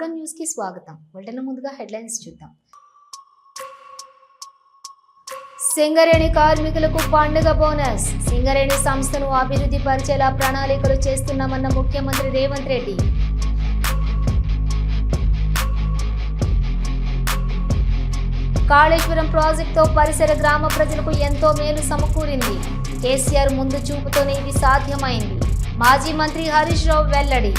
మార్గం న్యూస్కి స్వాగతం. వెంటనే ముందుగా హెడ్లైన్స్ చూద్దాం. సింగరేణి కార్మికులకు పండుగ బోనస్. సింగరేణి సంస్థను అభివృద్ధి పరిచేలా ప్రణాళికలు చేస్తున్నామన్న ముఖ్యమంత్రి రేవంత్ రెడ్డి. కాళేశ్వరం ప్రాజెక్టుతో పరిసర గ్రామ ప్రజలకు ఎంతో మేలు సమకూరింది. కేసీఆర్ ముందు చూపుతోనే ఇది సాధ్యమైంది. మాజీ మంత్రి హరీష్ రావు వెల్లడి.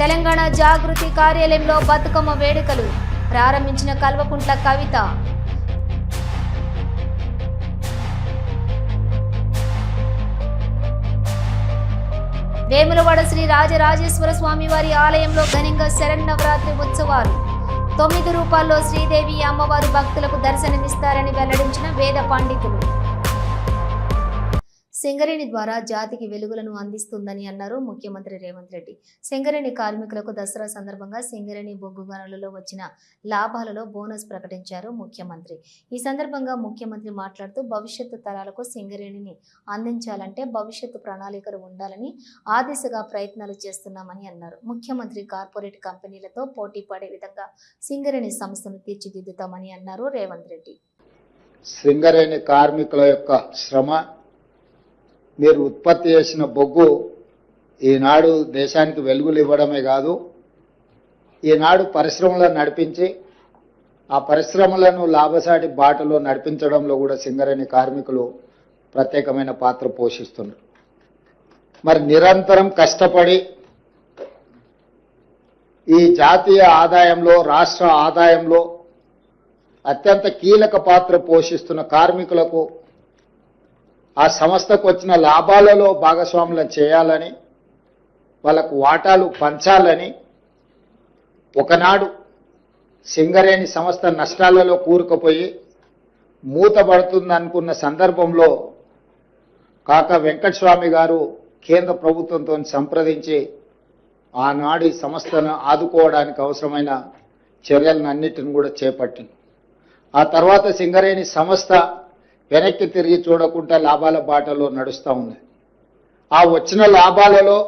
తెలంగాణ జాగృతి కార్యాలయంలో బతుకమ్మ వేడుకలు. ప్రారంభించిన కల్వకుంట్ల కవిత. వేములవాడ శ్రీ రాజరాజేశ్వర స్వామి వారి ఆలయంలో ఘనంగా శరన్నవరాత్రి ఉత్సవాలు. తొమ్మిది రూపాల్లో శ్రీదేవి అమ్మవారు భక్తులకు దర్శనమిస్తారని వెల్లడించిన వేద పండితులు. సింగరేణి ద్వారా జాతికి వెలుగులను అందిస్తుందని అన్నారు ముఖ్యమంత్రి రేవంత్ రెడ్డి. సింగరేణి కార్మికులకు దసరా సందర్భంగా సింగరేణి బొగ్గు గనులలో వచ్చిన లాభాలలో బోనస్ ప్రకటించారు ముఖ్యమంత్రి. ఈ సందర్భంగా ముఖ్యమంత్రి మాట్లాడుతూ భవిష్యత్తు తరాలకు సింగరేణిని అందించాలంటే భవిష్యత్తు ప్రణాళికలు ఉండాలని ఆ దిశగా ప్రయత్నాలు చేస్తున్నామని అన్నారు. ముఖ్యమంత్రి కార్పొరేట్ కంపెనీలతో పోటీ పడే విధంగా సింగరేణి సంస్థను తీర్చిదిద్దుతామని అన్నారు రేవంత్ రెడ్డి. సింగరేణి కార్మికుల యొక్క శ్రమ మీరు ఉత్పత్తి చేసిన బొగ్గు ఈనాడు దేశానికి వెలుగులు ఇవ్వడమే కాదు ఈనాడు పరిశ్రమలను నడిపించి ఆ పరిశ్రమలను లాభసాటి బాటలో నడిపించడంలో కూడా సింగరేణి కార్మికులు ప్రత్యేకమైన పాత్ర పోషిస్తున్నారు. మరి నిరంతరం కష్టపడి ఈ జాతీయ ఆదాయంలో రాష్ట్ర ఆదాయంలో అత్యంత కీలక పాత్ర పోషిస్తున్న కార్మికులకు ఆ సంస్థకు వచ్చిన లాభాలలో భాగస్వాములను చేయాలని వాళ్ళకు వాటాలు పంచాలని ఒకనాడు సింగరేణి సంస్థ నష్టాలలో కూరుకుపోయి మూతపడుతుందనుకున్న సందర్భంలో కాక వెంకటస్వామి గారు కేంద్ర ప్రభుత్వంతో సంప్రదించి ఆనాడు ఈ సంస్థను ఆదుకోవడానికి అవసరమైన చర్యలను అన్నిటిని కూడా చేపట్టింది. ఆ తర్వాత సింగరేణి సంస్థ వెనక్కి తిరిగి చూడకుండా లాభాల బాటలో నడుస్తూ ఉంది. ఆ వచ్చిన లాభాలలో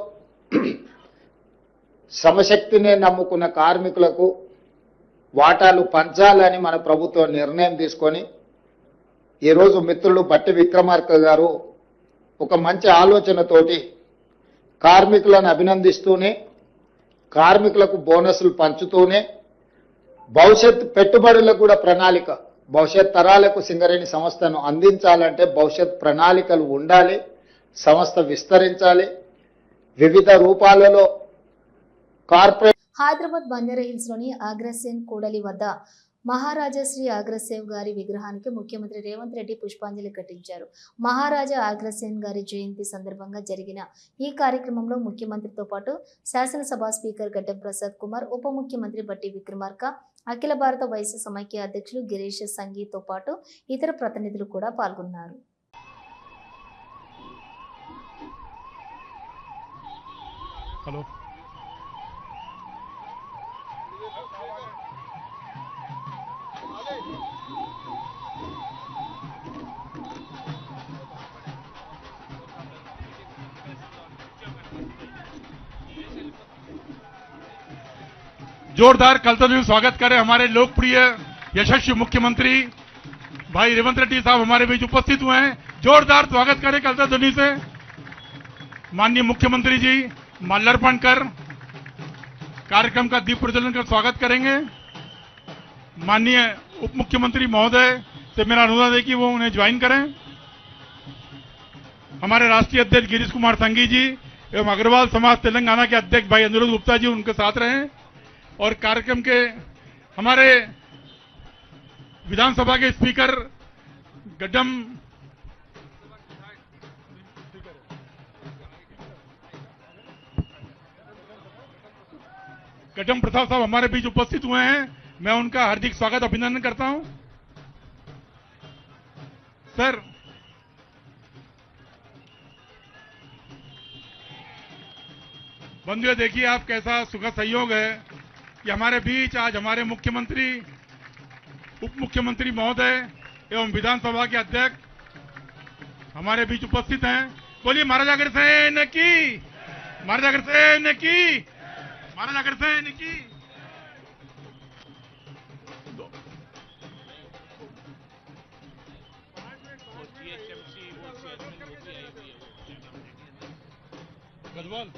శ్రమశక్తిని నమ్ముకున్న కార్మికులకు వాటాలు పంచాలని మన ప్రభుత్వం నిర్ణయం తీసుకొని ఈరోజు మిత్రులు బట్టి విక్రమార్క గారు ఒక మంచి ఆలోచనతోటి కార్మికులను అభినందిస్తూనే కార్మికులకు బోనస్లు పంచుతూనే భవిష్యత్ పెట్టుబడులకు కూడా ప్రణాళిక భవిష్యత్ తరాలకు సింగరేణి సంస్థను అందించాలంటే భవిష్యత్ ప్రణాళికలు ఉండాలి సంస్థ విస్తరించాలి. వివిధ రూపాలలో కార్పొరేట్ హైదరాబాద్ బంజారా హిల్స్లోని అగ్రసేన్ కూడలి వద్ద మహారాజా శ్రీ అగ్రసేవ్ గారి విగ్రహానికి ముఖ్యమంత్రి రేవంత్ రెడ్డి పుష్పాంజలి ఘటించారు. మహారాజా అగ్రసేన్ గారి జయంతి సందర్భంగా జరిగిన ఈ కార్యక్రమంలో ముఖ్యమంత్రితో పాటు శాసనసభ స్పీకర్ గడ్డం ప్రసాద్ కుమార్ ఉప ముఖ్యమంత్రి బట్టి విక్రమార్క అఖిల భారత వైశ్య సమైక్య అధ్యక్షులు గిరీష్ సంఘీతో పాటు ఇతర ప్రతినిధులు కూడా పాల్గొన్నారు. హలో. जोरदार कलतन स्वागत करें हमारे लोकप्रिय, यशस्वी मुख्यमंत्री, भाई रेवंत रेड्डी साहब हमारे बीच उपस्थित हुए हैं। जोरदार स्वागत करें कलता ध्वनि से। माननीय मुख्यमंत्री जी माल्यार्पण कर कार्यक्रम का दीप प्रज्वलन कर स्वागत करेंगे। माननीय उप मुख्यमंत्री महोदय से मेरा अनुरोध है कि वो उन्हें ज्वाइन करें। हमारे राष्ट्रीय अध्यक्ष गिरीश कुमार संघी जी एवं अग्रवाल समाज तेलंगाना के अध्यक्ष भाई अनिरुद्ध गुप्ता जी उनके साथ रहे। और कार्यक्रम के हमारे विधानसभा के स्पीकर गड्डम गड्डम प्रसाद साहब हमारे बीच उपस्थित हुए हैं। मैं उनका हार्दिक स्वागत, अभिनंदन करता हूँ। सर बंधुओं देखिए आप कैसा सुखद सहयोग है। कि हमारे बीच आज हमारे मुख्यमंत्री उप मुख्यमंत्री महोदय एवं विधानसभा के अध्यक्ष हमारे बीच उपस्थित हैं। बोलिए महाराजा अग्रसेन की। महाराजा से ने की। महाराजा से ने की। गजवाल।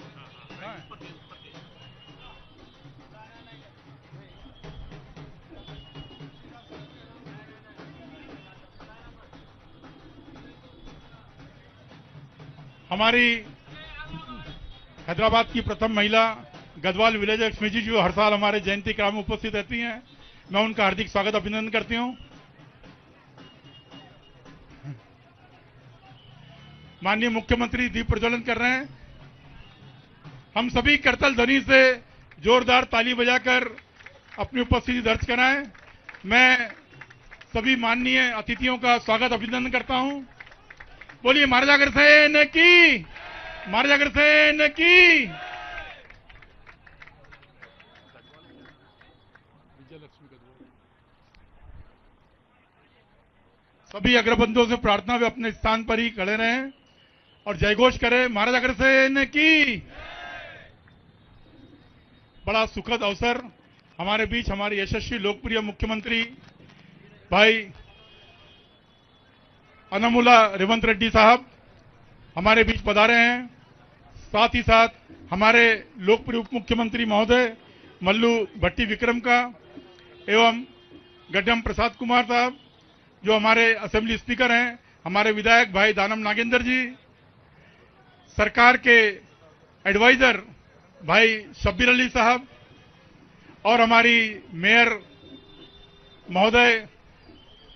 हमारी हैदराबाद की प्रथम महिला गदवाल विलेज लक्ष्मी जी जो हर साल हमारे जयंती कार्यक्रम में उपस्थित रहती हैं, मैं उनका हार्दिक स्वागत, अभिनंदन करती हूँ। माननीय मुख्यमंत्री दीप प्रज्वलन कर रहे हैं। हम सभी करतल ध्वनि से जोरदार ताली बजाकर अपनी उपस्थिति दर्ज कराएँ। मैं सभी माननीय अतिथियों का स्वागत, अभिनंदन करता हूँ। बोलिए महाराजा अग्रसेन की महाराजा अग्रसेन की। सभी अग्रबंधों से प्रार्थना वे अपने स्थान पर ही खड़े रहें और जयघोष करें महाराजा अग्रसेन की। बड़ा सुखद अवसर, हमारे बीच हमारे यशस्वी लोकप्रिय मुख्यमंत्री, भाई अनमुला रेवंत रेड्डी साहब हमारे बीच पधारे हैं। साथ ही साथ हमारे लोकप्रिय उप मुख्यमंत्री महोदय मल्लू भट्टी विक्रम का एवं गड्ढम प्रसाद कुमार साहब, जो हमारे असेंबली स्पीकर हैं, हमारे विधायक भाई दानम नागेंद्र जी, सरकार के एडवाइजर भाई शब्बीर अली साहब और हमारी मेयर महोदय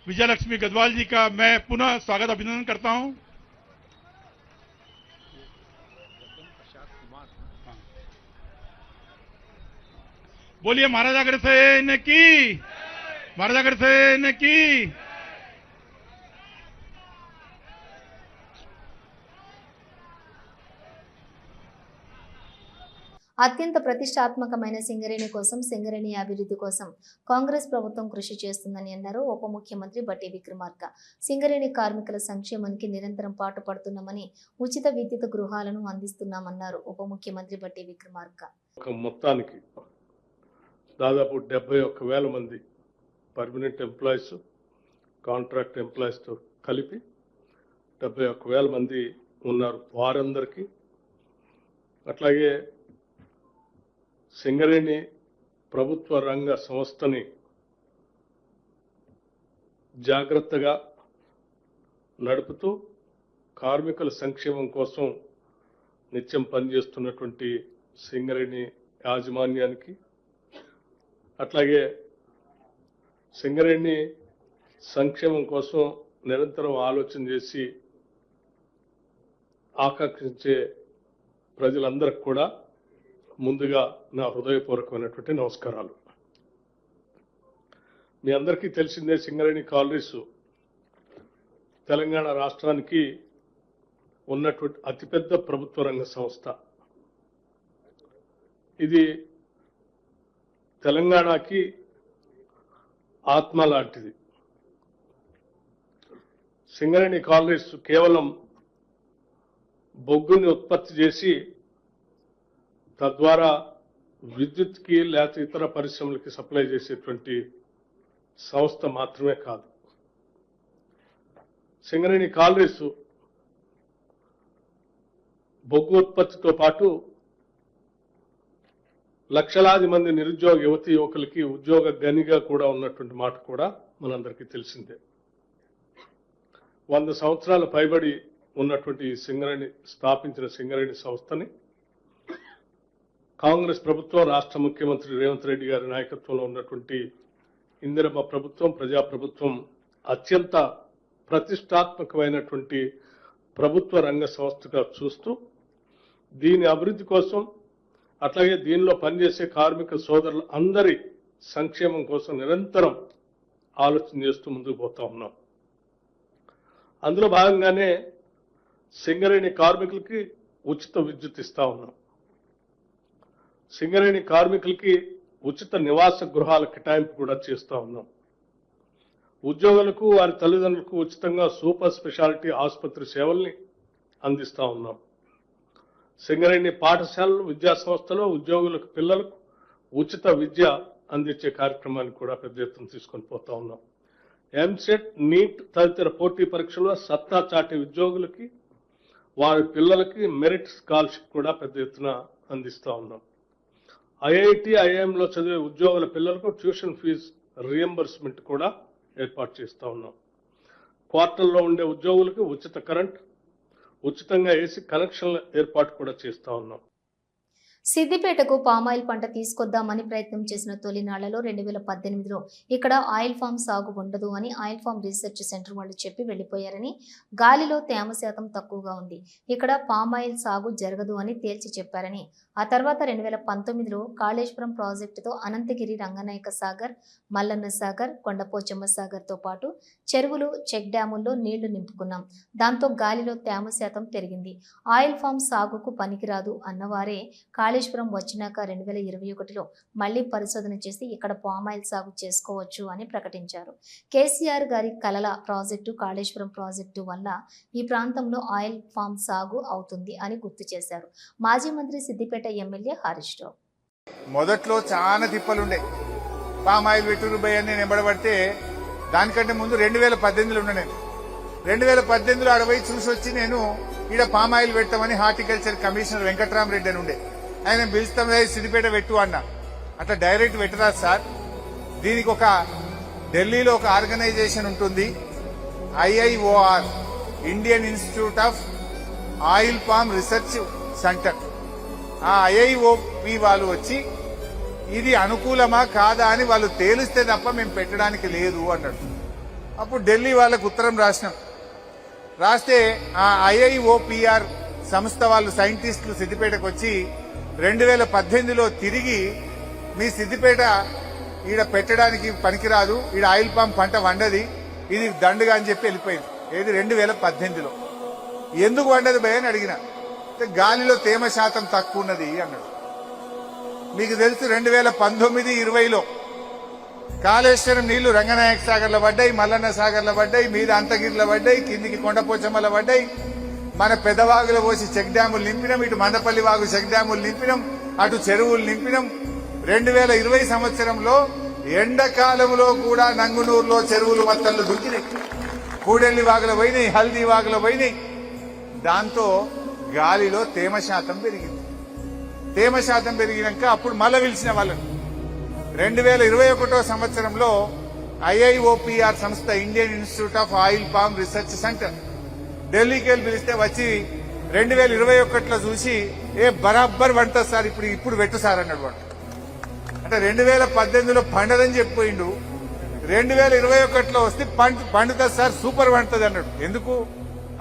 विजयलक्ष्मी गदवाल जी का मैं पुनः स्वागत अभिनंदन करता हूँ। बोलिए महाराजा अग्रसेन की, महाराजा अग्रसेन की। అత్యంత ప్రతిష్టాత్మకమైన సింగరేణి కోసం సింగరేణి అభివృద్ధి కోసం కాంగ్రెస్ ప్రభుత్వం కృషి చేస్తుందని అన్నారు ఉప ముఖ్యమంత్రి బట్టి విక్రమార్క. సింగరేణి కార్మికుల సంక్షేమానికి నిరంతరం పాటుపడుతున్నామని ఉచిత విద్యుత్ గృహాలను అందిస్తున్నామన్నారు ఉప ముఖ్యమంత్రి బట్టి విక్రమార్క. ఒక మొత్తానికి దాదాపు డెబ్బై ఒక్క వేల మంది పర్మనెంట్ ఎంప్లాయీస్ కాంట్రాక్ట్ ఎంప్లాయీస్తో కలిపి డెబ్బై ఒక్క వేల మంది ఉన్నారు వారందరికీ. అట్లాగే సింగరేణి ప్రభుత్వ రంగ సంస్థని జాగ్రత్తగా నడుపుతూ కార్మికుల సంక్షేమం కోసం నిత్యం పనిచేస్తున్నటువంటి సింగరేణి యాజమాన్యానికి అట్లాగే సింగరేణి సంక్షేమం కోసం నిరంతరం ఆలోచన చేసి ఆకాంక్షించే ప్రజలందరికి కూడా ముందుగా నా హృదయపూర్వకమైనటువంటి నమస్కారాలు. మీ అందరికీ తెలిసిందే సింగరేణి కాలనీస్ తెలంగాణ రాష్ట్రానికి ఉన్నటువంటి అతిపెద్ద ప్రభుత్వ రంగ సంస్థ. ఇది తెలంగాణకి ఆత్మ లాంటిది. సింగరేణి కాలనీస్ కేవలం బొగ్గుని ఉత్పత్తి చేసి తద్వారా విద్యుత్కి లేకపోతే ఇతర పరిశ్రమలకి సప్లై చేసేటువంటి సంస్థ మాత్రమే కాదు. సింగరేణి కాలరీస్ బొగ్గు ఉత్పత్తితో పాటు లక్షలాది మంది నిరుద్యోగ యువతి యువకులకి ఉద్యోగ గనిగా కూడా ఉన్నటువంటి మాట కూడా మనందరికీ తెలిసిందే. వంద సంవత్సరాల పైబడి ఉన్నటువంటి సింగరేణి స్థాపించిన సింగరేణి సంస్థని కాంగ్రెస్ ప్రభుత్వం రాష్ట్ర ముఖ్యమంత్రి రేవంత్ రెడ్డి గారి నాయకత్వంలో ఉన్నటువంటి ఇందిరమ్మ ప్రభుత్వం ప్రజాప్రభుత్వం అత్యంత ప్రతిష్టాత్మకమైనటువంటి ప్రభుత్వ రంగ సంస్థగా చూస్తూ దీని అభివృద్ధి కోసం అట్లాగే దీనిలో పనిచేసే కార్మిక సోదరులు అందరి సంక్షేమం కోసం నిరంతరం ఆలోచన చేస్తూ ముందుకు పోతా ఉన్నాం. అందులో భాగంగానే సింగరేణి కార్మికులకి ఉచిత విద్యుత్ ఇస్తా ఉన్నాం. సింగరేణి కార్మికులకి ఉచిత నివాస గృహాల కేటాయింపు కూడా చేస్తూ ఉన్నాం. ఉద్యోగులకు వారి తల్లిదండ్రులకు ఉచితంగా సూపర్ స్పెషాలిటీ ఆసుపత్రి సేవల్ని అందిస్తూ ఉన్నాం. సింగరేణి పాఠశాలలు విద్యా సంస్థలు ఉద్యోగులకు పిల్లలకు ఉచిత విద్య అందించే కార్యక్రమాన్ని కూడా పెద్ద ఎత్తున తీసుకొని పోతా ఉన్నాం. ఎంసెట్ నీట్ తదితర పోటీ పరీక్షల్లో సత్తా చాటి ఉద్యోగులకి వారి పిల్లలకి మెరిట్ స్కాలర్షిప్ కూడా పెద్ద ఎత్తున అందిస్తూ ఉన్నాం. ఐఐటి ఐఐఎంలో చదివే ఉద్యోగుల పిల్లలకు ట్యూషన్ ఫీజు రియంబర్స్మెంట్ కూడా ఏర్పాటు చేస్తా ఉన్నాం. క్వార్టర్లో ఉండే ఉద్యోగులకు ఉచిత కరెంట్ ఉచితంగా ఏసీ కనెక్షన్ల ఏర్పాటు కూడా చేస్తూ ఉన్నాం. సిద్దిపేటకు పామాయిల్ పంట తీసుకొద్దామని ప్రయత్నం చేసిన తొలినాళ్ళలో రెండు వేల పద్దెనిమిదిలో ఇక్కడ ఆయిల్ ఫామ్ సాగు ఉండదు అని ఆయిల్ ఫామ్ రీసెర్చ్ సెంటర్ వాళ్ళు చెప్పి వెళ్ళిపోయారని గాలిలో తేమ శాతం తక్కువగా ఉంది. ఇక్కడ పామాయిల్ సాగు జరగదు అని తేల్చి చెప్పారని. ఆ తర్వాత రెండు వేల పంతొమ్మిదిలో కాళేశ్వరం ప్రాజెక్టుతో అనంతగిరి రంగనాయక సాగర్ మల్లన్న సాగర్ కొండపోచమ్మ సాగర్తో పాటు చెరువులు చెక్ డ్యాముల్లో నీళ్ళు నింపుకున్నాం. దాంతో గాలిలో తేమ శాతం పెరిగింది. ఆయిల్ ఫామ్ సాగుకు పనికిరాదు అన్నవారే కాళేశ్వరం వచ్చినాక రెండు వేల ఇరవై ఒకటిలో మళ్ళీ పరిశోధన చేసి ఇక్కడ పామాయిల్ సాగు చేసుకోవచ్చు అని ప్రకటించారు. కేసీఆర్ గారి కలల ప్రాజెక్టు కాళేశ్వరం ప్రాజెక్టు వల్ల ఈ ప్రాంతంలో ఆయిల్ ఫామ్ సాగు అవుతుంది అని గుర్తు చేశారు. మాజీ మంత్రి సిద్దిపేట ఎమ్మెల్యే హరీష్ రావు. మొదట్లో చాలా తిప్పలుండే. పామ్ ఆయిల్ పెట్టురు భయ నేను ఎంబడబడితే దానికంటే ముందు రెండు వేల పద్దెనిమిదిలో ఉన్నా నేను. రెండు వేల పద్దెనిమిదిలో అడవై చూసి వచ్చి నేను ఈడ పామ్ ఆయిల్ పెట్టమని హార్టికల్చర్ కమిషనర్ వెంకట్రామరెడ్డి అని ఉండే. ఆయన పిలుస్తాం "ఏయ్, సిద్దిపేట పెట్టు అన్న. అట్లా డైరెక్ట్ పెట్టరాదు సార్? దీనికి ఒక ఢిల్లీలో ఒక ఆర్గనైజేషన్ ఉంటుంది. IIOR Indian institute of oil palm research centre. ఆ ఐఐఓపి వాళ్ళు వచ్చి ఇది అనుకూలమా కాదా అని వాళ్ళు తేలిస్తే తప్ప మేము పెట్టడానికి లేదు అన్నాడు. అప్పుడు ఢిల్లీ వాళ్ళకు ఉత్తరం రాసినాం. రాస్తే ఆ ఐఐఓపిఆర్ సంస్థ వాళ్ళు సైంటిస్టులు సిద్దిపేటకు వచ్చి రెండు వేల పద్దెనిమిదిలో తిరిగి మీ సిద్దిపేట ఈడ పెట్టడానికి పనికిరాదు. ఈడ ఆయిల్ పామ్ పంట వండది. ఇది దండుగా అని చెప్పి వెళ్ళిపోయింది. ఏది రెండు వేల పద్దెనిమిదిలో. ఎందుకు వండదు భయ అని అడిగిన. గాలిలో తేమ శాతం తక్కువ ఉన్నది అన్నాడు. మీకు తెలుసు రెండు వేల పంతొమ్మిది ఇరవైలో కాళేశ్వరం నీళ్ళు రంగనాయక సాగర్లో పడ్డాయి మల్లన్న సాగర్లో పడ్డాయి మీద అంతగిరిలో పడ్డాయి కిందికి కొండపోచమ్మల పడ్డాయి మన పెద్దవాగులో పోసి చెక్ డ్యాములు నింపినాం ఇటు మందపల్లి వాగు చెక్ డ్యాములు నింపినాం అటు చెరువులు నింపినాం. రెండు వేల ఇరవై సంవత్సరంలో ఎండాకాలంలో కూడా నంగునూరులో చెరువులు మత్తళ్ళు దుక్కినాయి. కూడెల్లి వాగులో పోయినాయి హల్దీ వాగులో పోయినాయి. దాంతో గాలిలో తేమ శాతం పెరిగింది. తేమ శాతం పెరిగినాక అప్పుడు మల పిలిచిన వాళ్ళని. రెండు వేల ఇరవై ఒకటో సంవత్సరంలో ఐఐఓపిఆర్ సంస్థ Indian institute of oil palm research centre ఢిల్లీకి వెళ్ళి పిలిస్తే వచ్చి రెండు వేల ఇరవై ఒకటిలో చూసి ఏ బరాబర్ వంట సార్ ఇప్పుడు ఇప్పుడు పెట్టు సార్ అన్నాడు వాడు. అంటే రెండు వేల పద్దెనిమిదిలో పండదని చెప్పిపోయిండు రెండు వేల ఇరవై ఒకటిలో వస్తే పండు పండుతుంది సార్ సూపర్ పండుతుంది అన్నాడు. ఎందుకు?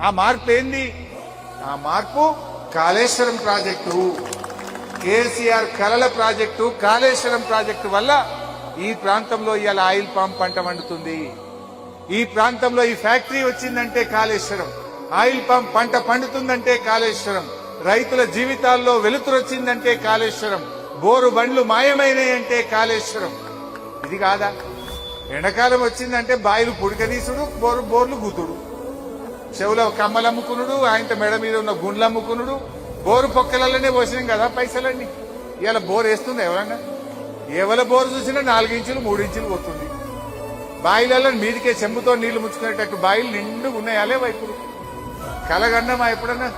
ఆ మార్పు ఏంది? ఆ మార్పు కాళేశ్వరం ప్రాజెక్టు. కేసీఆర్ కలల ప్రాజెక్టు కాళేశ్వరం ప్రాజెక్టు వల్ల ఈ ప్రాంతంలో ఇవాళ ఆయిల్ పామ్ పంట వండుతుంది. ఈ ప్రాంతంలో ఈ ఫ్యాక్టరీ వచ్చిందంటే కాళేశ్వరం. ఆయిల్ పంప్ పంట పండుతుందంటే కాళేశ్వరం. రైతుల జీవితాల్లో వెలుతురు వచ్చిందంటే కాళేశ్వరం. బోరు బండ్లు మాయమైనాయంటే కాళేశ్వరం. ఇది కాదా? ఎండాకాలం వచ్చిందంటే బాయిలు పుడకదీసుడు బోరు బోర్లు గుతుడు చెవులో కమ్మలు అమ్ముకునుడు ఆయన మెడ మీద ఉన్న గుండ్లు అమ్ముకునుడు. బోరు పొక్కలలోనే పోసినాం కదా పైసలన్నీ. ఇవాళ బోర్ వేస్తుంది ఎవరన్నా? ఎవల బోరు చూసినా నాలుగించులు మూడించులు పోతుంది. బాయిలలో మీదికే చెంబుతో నీళ్ళు ముచ్చుకునేటట్టు బాయిలు నిండు ఉన్నాయాలే వైపుడు కలగండమా ఎప్పుడన్నా?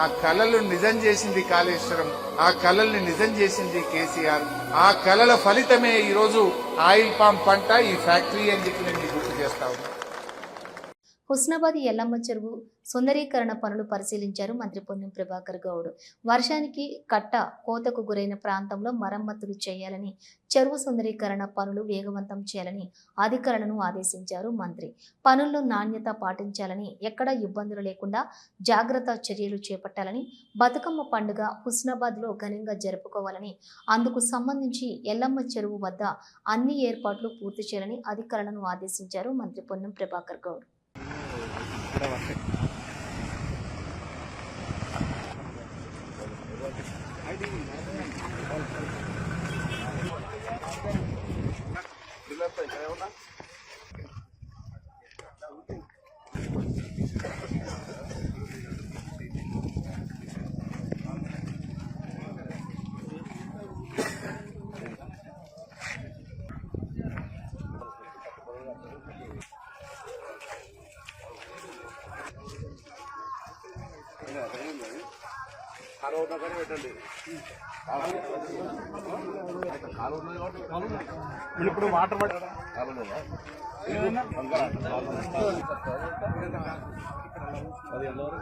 ఆ కళలు నిజం చేసింది కాళేశ్వరం ఆ కళల్ని నిజం చేసింది కేసీఆర్. ఆ కళల ఫలితమే ఈ రోజు ఆయిల్ పామ్ పంట ఈ ఫ్యాక్టరీ అని చెప్పి నేను గుర్తు చేస్తా ఉన్నా. హుస్నాబాద్ ఎల్లమ్మ చెరువు సుందరీకరణ పనులు పరిశీలించారు మంత్రి పొన్నం ప్రభాకర్ గౌడ్. వర్షానికి కట్ట కోతకు గురైన ప్రాంతంలో మరమ్మతులు చేయాలని చెరువు సుందరీకరణ పనులు వేగవంతం చేయాలని అధికారులను ఆదేశించారు మంత్రి. పనుల్లో నాణ్యత పాటించాలని ఎక్కడా ఇబ్బందులు లేకుండా జాగ్రత్త చర్యలు చేపట్టాలని బతుకమ్మ పండుగ హుస్నాబాద్లో ఘనంగా జరుపుకోవాలని అందుకు సంబంధించి ఎల్లమ్మ చెరువు వద్ద అన్ని ఏర్పాట్లు పూర్తి చేయాలని అధికారులను ఆదేశించారు మంత్రి పొన్నం ప్రభాకర్ గౌడ్. కాలువ పెట్టండి ఇప్పుడు వాటర్ పడ్డా అది ఎంతవరకు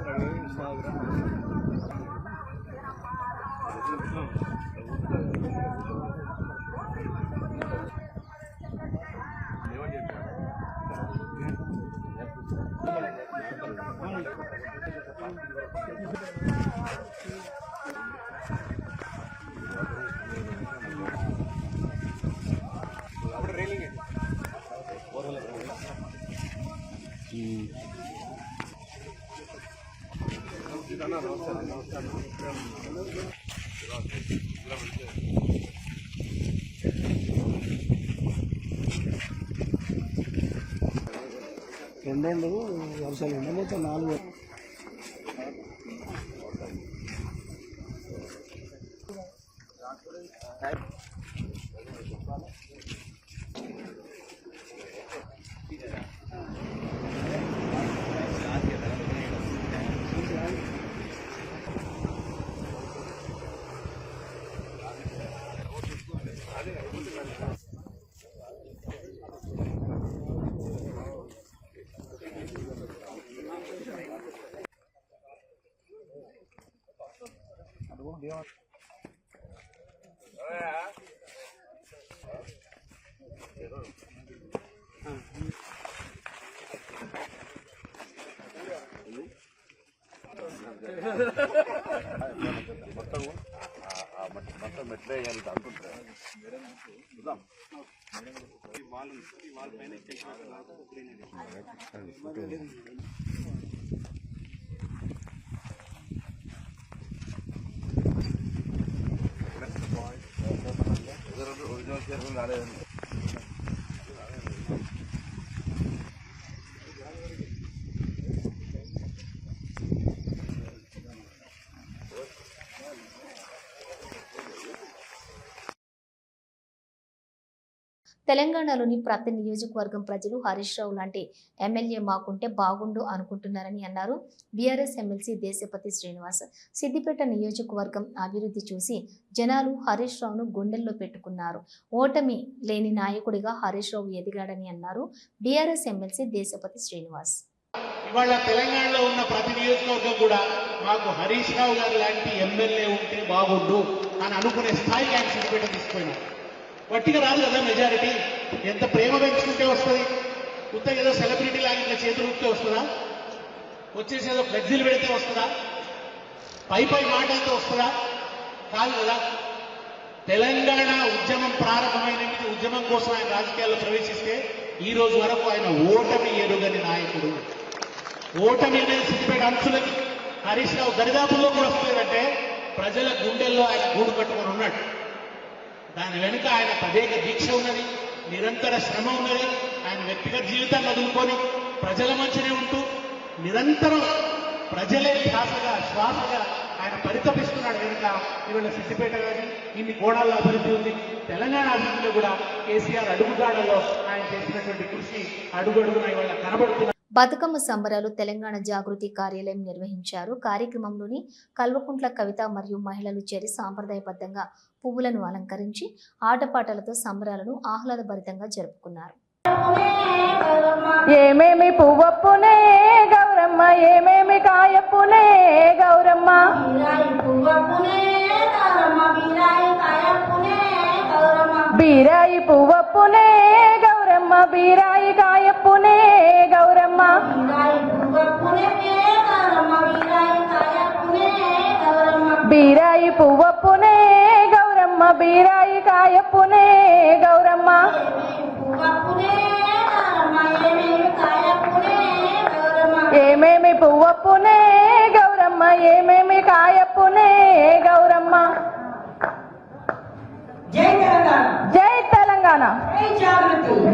రెండేళ్ళు వర్షాలు ఎండలేదు నాలుగు. మొత్తం మొత్తం మెట్లే అంటుంటారు చూద్దాం ఈ వాల్ ఈ వాల్ పైన ఒరిజినల్ చీరలు రాలేదండి తెలంగాణలోని ప్రతి నియోజకవర్గం ప్రజలు హరీష్ రావు లాంటి ఎమ్మెల్యే మాకుంటే బాగుండు అనుకుంటున్నారని అన్నారు. బీఆర్ఎస్ ఎమ్మెల్సీ దేశపతి శ్రీనివాస్ సిద్దిపేట నియోజకవర్గం అభివృద్ధి చూసి జనాలు హరీష్ రావును గుండెల్లో పెట్టుకున్నారు. ఓటమి లేని నాయకుడిగా హరీష్ రావు ఎదిగాడని అన్నారు బీఆర్ఎస్ ఎమ్మెల్సీ దేశపతి శ్రీనివాస్. ఇవాళ తెలంగాణలో ఉన్న ప్రతి నియోజకవర్గం కూడా మాకు హరీష్ రావు గారు లాంటి ఎమ్మెల్యే ఉంటే బాగుండు అని అనుకునే స్థాయికి ఆయన సిద్దిపేట తీసుకుపోయినారు. వట్టిగా రాదు కదా మెజారిటీ ఎంత ప్రేమ పెంచుకుంటే వస్తుంది? కొత్త ఏదో సెలబ్రిటీ లాగా ఇట్లా చేతులు ఊపితే వస్తుందా? వచ్చేసి ఏదో ఫ్లెక్సీలు పెడితే వస్తుందా? పై పై మాటలతో వస్తుందా? కాదు కదా. తెలంగాణ ఉద్యమం ప్రారంభమైన ఉద్యమం కోసం ఆయన రాజకీయాల్లో ప్రవేశిస్తే ఈ రోజు వరకు ఆయన ఓటమి ఎరుగని నాయకుడు. ఓటమి అనేది సిద్ధిపేట అంశులకి హరీష్ రావు దరిదాపుల్లోకి కూడా వస్తుందంటే ప్రజల గుండెల్లో ఆయన గూడు కట్టుకొని ఉన్నాడు. దాని వెనుక ఆయన పదేక దీక్ష ఉన్నది నిరంతర శ్రమ ఉన్నది. ఆయన వ్యక్తిగత జీవితాన్ని వదులుకొని ప్రజల మధ్యనే ఉంటూ నిరంతరం ప్రజలే శ్వాసగా శ్వాసగా ఆయన పరితపిస్తున్నాడు. వెనుక ఇవాళ సిద్దిపేట కానీ ఇన్ని కోణాల్లో అభివృద్ధి ఉంది. తెలంగాణ అభివృద్ధిలో కూడా కేసీఆర్ అడుగుదాడలో ఆయన చేసినటువంటి కృషి అడుగడుగున ఇవాళ కనబడుతున్నారు బతుకమ్మ సంబరాలు తెలంగాణ జాగృతి కార్యాలయం నిర్వహించారు. కార్యక్రమంలోని కల్వకుంట్ల కవిత మరియు మహిళలు చేరి సాంప్రదాయబద్ధంగా పువ్వులను అలంకరించి ఆటపాటలతో సంబరాలను ఆహ్లాదభరితంగా జరుపుకున్నారు. ఏమేమి పువ్వప్పునే గౌరమ్మ ఏమేమి కాయప్పునే గౌరమ్మ? బీరాయి పువ్వప్పునే గౌరమ్మ బీరాయి కాయప్పునే గౌరమ్మ. బీరాయి పువ్వప్పునే గౌరమ్మ బీరాయి కాయప్పునే గౌరమ్మ. ఏమేమి పువ్వప్పునే గౌరమ్మ. ఏమేమి కాయప్పునే గౌరమ్మ. జై తెలంగాణ.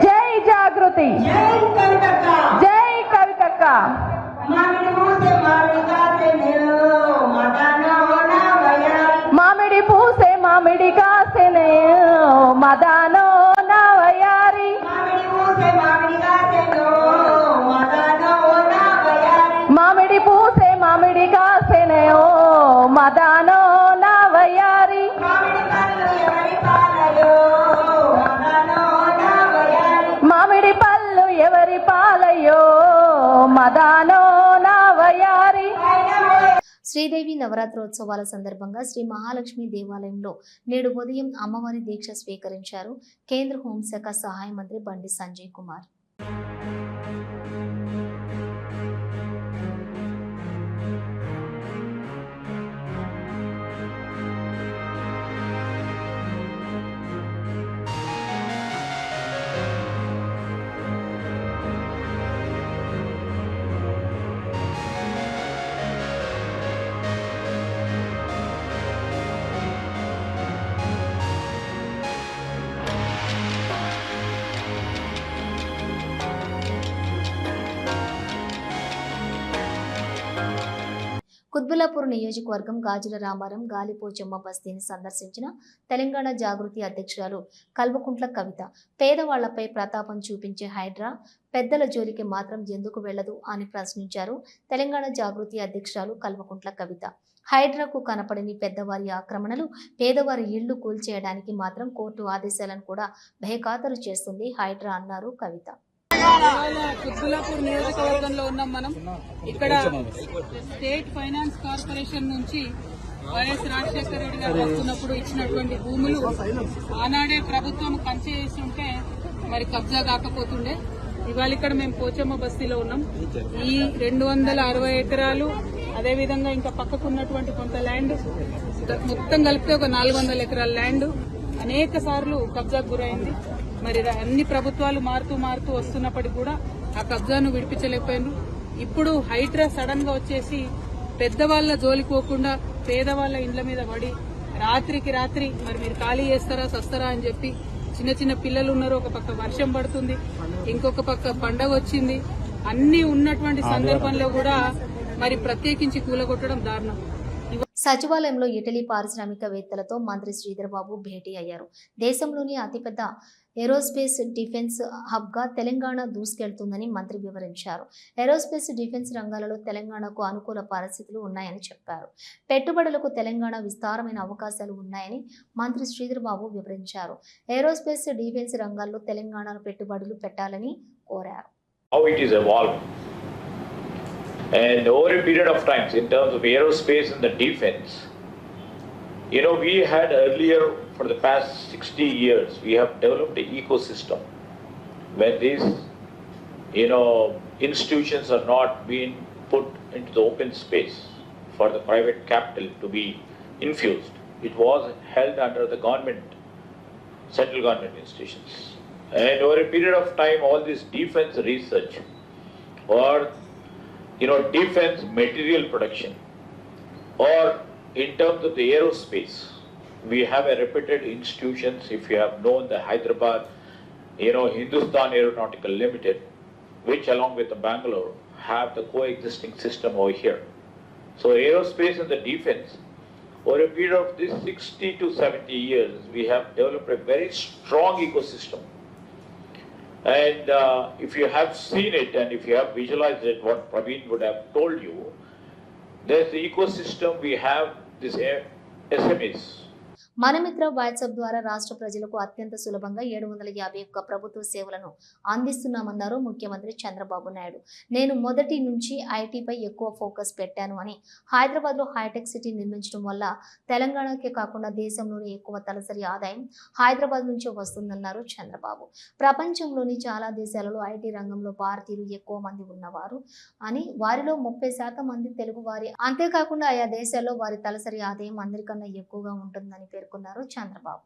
జై జాగృతి. జై కవితక్క. మామిడి పూసే మామిడి కాసెనే మదానో నవయారి. మామిడి పూసే మామిడి కాసెనే ఓ మదానో నవయారి. మామిడి పళ్ళు ఎవరి పాలయ్యో మదానో శ్రీదేవి నవరాత్రోత్సవాల సందర్భంగా శ్రీ మహాలక్ష్మి దేవాలయంలో నేడు ఉదయం అమ్మవారి దీక్ష స్వీకరించారు. కేంద్ర హోంశాఖ సహాయ మంత్రి బండి సంజయ్ కుమార్. కుత్బులాపూర్ నియోజకవర్గం గాజుల రామారం గాలిపోచమ్మ బస్తీని సందర్శించిన తెలంగాణ జాగృతి అధ్యక్షురాలు కల్వకుంట్ల కవిత. పేదవాళ్ళపై ప్రతాపం చూపించే హైడ్రా పెద్దల జోలికి మాత్రం ఎందుకు వెళ్ళదు అని ప్రశ్నించారు తెలంగాణ జాగృతి అధ్యక్షురాలు కల్వకుంట్ల కవిత. హైడ్రాకు కనపడని పెద్దవారి ఆక్రమణలు పేదవారి ఇళ్ళు కూల్చేయడానికి మాత్రం కోర్టు ఆదేశాలను కూడా భయఖాతరు చేస్తుంది హైడ్రా అన్నారు కవిత. కుత్బులాపూర్ నియోజకవర్గంలో ఉన్నాం మనం. ఇక్కడ స్టేట్ ఫైనాన్స్ కార్పొరేషన్ నుంచి వైఎస్ రాజశేఖర రెడ్డి గారు వస్తున్నప్పుడు ఇచ్చినటువంటి భూములు ఆనాడే ప్రభుత్వం కంచె చేసి ఉంటే మరి కబ్జా కాకపోతుండే. ఇవాళ ఇక్కడ మేము పోచమ్మ బస్తీలో ఉన్నాం. ఈ రెండు వందల అరవై ఎకరాలు అదేవిధంగా ఇంకా పక్కకు ఉన్నటువంటి కొంత ల్యాండ్ మొత్తం కలిపితే ఒక నాలుగు వందల ఎకరాల ల్యాండ్ అనేక సార్లు కబ్జాకు గురైంది. మరి అన్ని ప్రభుత్వాలు మారుతూ మారుతూ వస్తున్నప్పటికీ కూడా ఆ కబ్జాను విడిపించలేకపోయినారు. ఇప్పుడు హైడ్రా సడన్గా వచ్చేసి పెద్దవాళ్ళ జోలికి పోకుండా పేదవాళ్ళ ఇండ్ల మీద పడి రాత్రికి రాత్రి మరి మీరు ఖాళీ చేస్తారా సస్తారా అని చెప్పి చిన్న చిన్న పిల్లలు ఉన్నారు. ఒక పక్క వర్షం పడుతుంది ఇంకొక పక్క పండగ వచ్చింది. అన్ని ఉన్నటువంటి సందర్భంలో కూడా మరి ప్రత్యేకించి కూలగొట్టడం దారుణం. సచివాలయంలో ఇటలీ పారిశ్రామికవేత్తలతో మంత్రి శ్రీధర్బాబు భేటీ అయ్యారు. దేశంలోని అతిపెద్ద ఏరోస్పేస్ డిఫెన్స్ హబ్గా తెలంగాణ దూసుకెళ్తుందని మంత్రి వివరించారు. ఏరోస్పేస్ డిఫెన్స్ రంగాలలో తెలంగాణకు అనుకూల పరిస్థితులు ఉన్నాయని చెప్పారు. పెట్టుబడులకు తెలంగాణ విస్తారమైన అవకాశాలు ఉన్నాయని మంత్రి శ్రీధర్బాబు వివరించారు. ఏరోస్పేస్ డిఫెన్స్ రంగాల్లో తెలంగాణలో పెట్టుబడులు పెట్టాలని కోరారు. And over a period of times, in terms of aerospace and the defense, you know, we had earlier, for the past 60 years, we have developed an ecosystem where these, you know, institutions are not being put into the open space for the private capital to be infused. It was held under the government, central government institutions. And over a period of time, all this defense research or you know defense material production or in terms of the aerospace, we have a reputed institutions. If you have known the Hyderabad, you know Hindustan Aeronautical Limited, which along with the Bangalore have the coexisting system over here. So aerospace and the defense, over a period of this 60 to 70 years, we have developed a very strong ecosystem. And uh, if you have seen it and if you have visualized it, what Praveen would have told you, there's the ecosystem, we have this SMEs, Manamitra WhatsApp ద్వారా రాష్ట్ర ప్రజలకు అత్యంత సులభంగా ఏడు వందల యాభై ఒక్క ప్రభుత్వ సేవలను అందిస్తున్నామన్నారు ముఖ్యమంత్రి చంద్రబాబు నాయుడు. నేను మొదటి నుంచి ఐటీపై ఎక్కువ ఫోకస్ పెట్టాను అని హైదరాబాద్లో హైటెక్ సిటీ నిర్మించడం వల్ల తెలంగాణకే కాకుండా దేశంలోని ఎక్కువ తలసరి ఆదాయం హైదరాబాద్ నుంచే వస్తుందన్నారు చంద్రబాబు. ప్రపంచంలోని చాలా దేశాలలో ఐటీ రంగంలో భారతీయులు ఎక్కువ మంది ఉన్నవారు అని వారిలో ముప్పై శాతం మంది తెలుగు వారి. అంతేకాకుండా ఆయా దేశాల్లో వారి తలసరి ఆదాయం అందరికన్నా ఎక్కువగా ఉంటుందని పేర్కొన్నారు. Chandrababu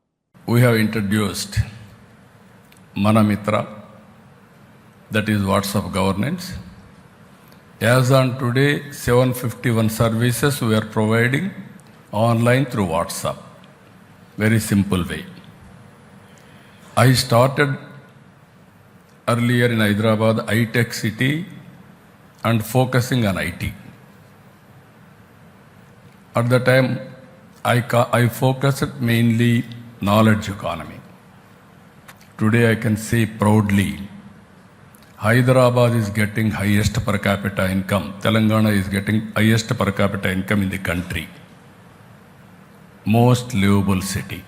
we have introduced Manamitra, that is WhatsApp governance. As on today, 751 services we are providing online through WhatsApp. Very simple way. I started earlier in Hyderabad, iTech city, and focusing on IT. At the time, I, I focused mainly knowledge economy. Today I can say proudly, Hyderabad is getting highest per capita income. Telangana is getting highest per capita income in the country. Most livable city.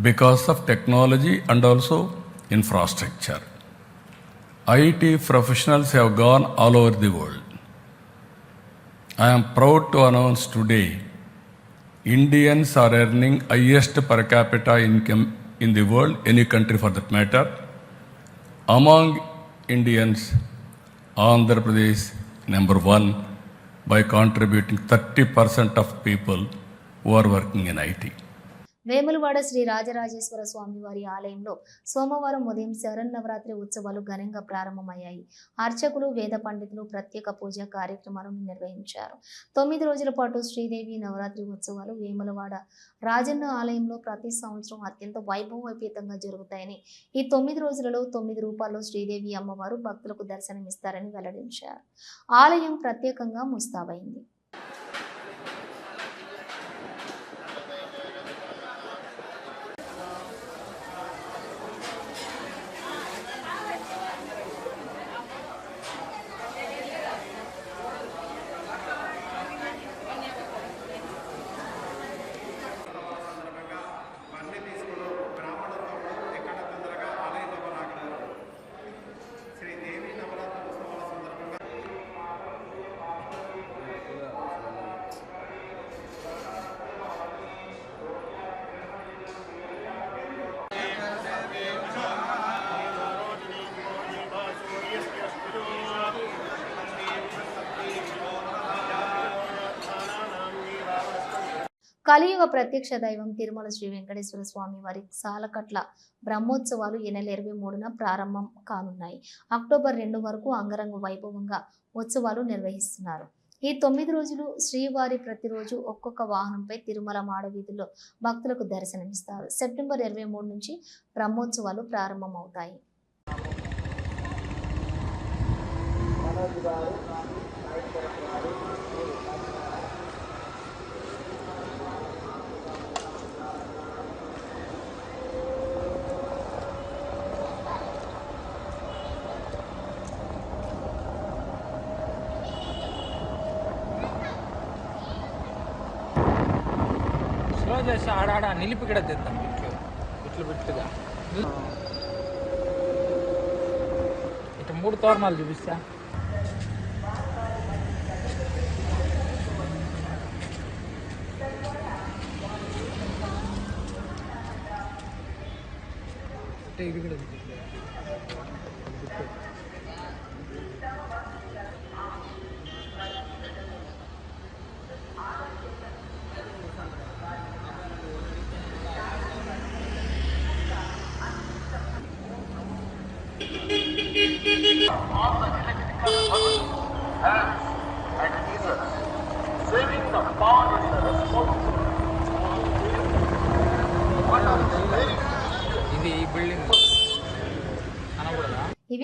Because of technology and also infrastructure. IT professionals have gone all over the world. I am proud to announce today Indians are earning highest per capita income in the world, any country for that matter. Among Indians, Andhra Pradesh number one by contributing 30% of people who are working in IT. Vemulawada Sri Rajarajeshwara Swamy వారి ఆలయంలో సోమవారం ఉదయం శరన్నవరాత్రి ఉత్సవాలు ఘనంగా ప్రారంభమయ్యాయి. అర్చకులు వేద పండితులు ప్రత్యేక పూజ కార్యక్రమాలను నిర్వహించారు. తొమ్మిది రోజుల పాటు శ్రీదేవి నవరాత్రి ఉత్సవాలు వేములవాడ రాజన్న ఆలయంలో ప్రతి సంవత్సరం అత్యంత వైభవోపేతంగా జరుగుతాయని ఈ తొమ్మిది రోజులలో తొమ్మిది రూపాల్లో శ్రీదేవి అమ్మవారు భక్తులకు దర్శనమిస్తారని వెల్లడించారు. ఆలయం ప్రత్యేకంగా ముస్తాబైంది. కలియుగ ప్రత్యక్ష దైవం తిరుమల శ్రీ వెంకటేశ్వర స్వామి వారి సాలకట్ల బ్రహ్మోత్సవాలు ఈ నెల ఇరవై మూడున ప్రారంభం కానున్నాయి. అక్టోబర్ రెండు వరకు అంగరంగ వైభవంగా ఉత్సవాలు నిర్వహిస్తున్నారు. ఈ తొమ్మిది రోజులు శ్రీవారి ప్రతిరోజు ఒక్కొక్క వాహనంపై తిరుమల మాడ వీధుల్లో భక్తులకు దర్శనమిస్తారు. సెప్టెంబర్ ఇరవై మూడు నుంచి బ్రహ్మోత్సవాలు ప్రారంభమవుతాయి. స్లో చేసి ఆడాడ నిలిపి ఇక్కడ తెద్దాం ఇట్లు ఇట్లు బిట్టుగా ఇటు మూడు తోరణాలు చూపిస్తా ఇటు ఇది కూడా చూపిస్తా. ఇది ఈ బిల్డింగ్ అనకూడదా ఇవి